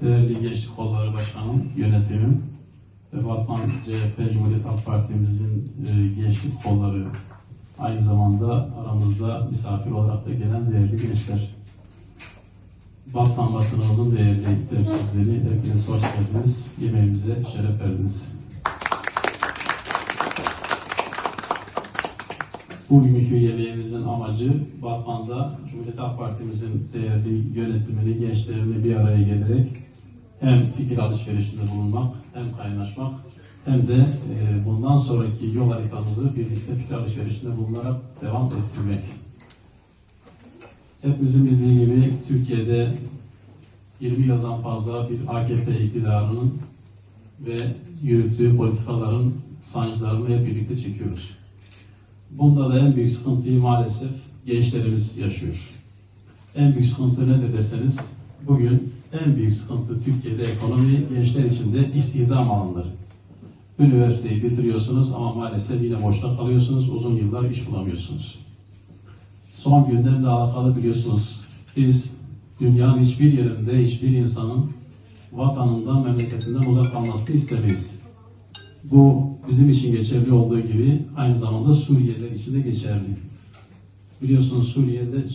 değerli Gençlik Kolları Başkanım, yönetimim ve Batman CHP Cumhuriyet Halk Partimizin e, gençlik kolları aynı zamanda aramızda misafir olarak da gelen değerli gençler. Batman basınımızın değerli temsilcileri, hepiniz hoş geldiniz. Yemeğimize şeref verdiniz. Bugünkü yemeğimizin amacı Batman'da Cumhuriyet Halk Partimizin değerli yönetimini, gençlerini bir araya gelerek hem fikir alışverişinde bulunmak, hem kaynaşmak, hem de e, bundan sonraki yol haritamızı birlikte fikir alışverişinde bulunarak devam ettirmek. Hepimizin bildiği gibi Türkiye'de 20 yıldan fazla bir AKP iktidarının ve yürüttüğü politikaların sancılarını hep birlikte çekiyoruz. Bunda da en büyük sıkıntıyı maalesef gençlerimiz yaşıyor. En büyük sıkıntı nedir deseniz, bugün en büyük sıkıntı Türkiye'de ekonomi, gençler için de istihdam alanları. Üniversiteyi bitiriyorsunuz ama maalesef yine boşta kalıyorsunuz, uzun yıllar iş bulamıyorsunuz. Son gündemle alakalı biliyorsunuz, biz dünyanın hiçbir yerinde hiçbir insanın vatanından, memleketinden uzak kalmasını istemeyiz. Bu bizim için geçerli olduğu gibi aynı zamanda Suriyeliler için de geçerli. Biliyorsunuz Suriye'de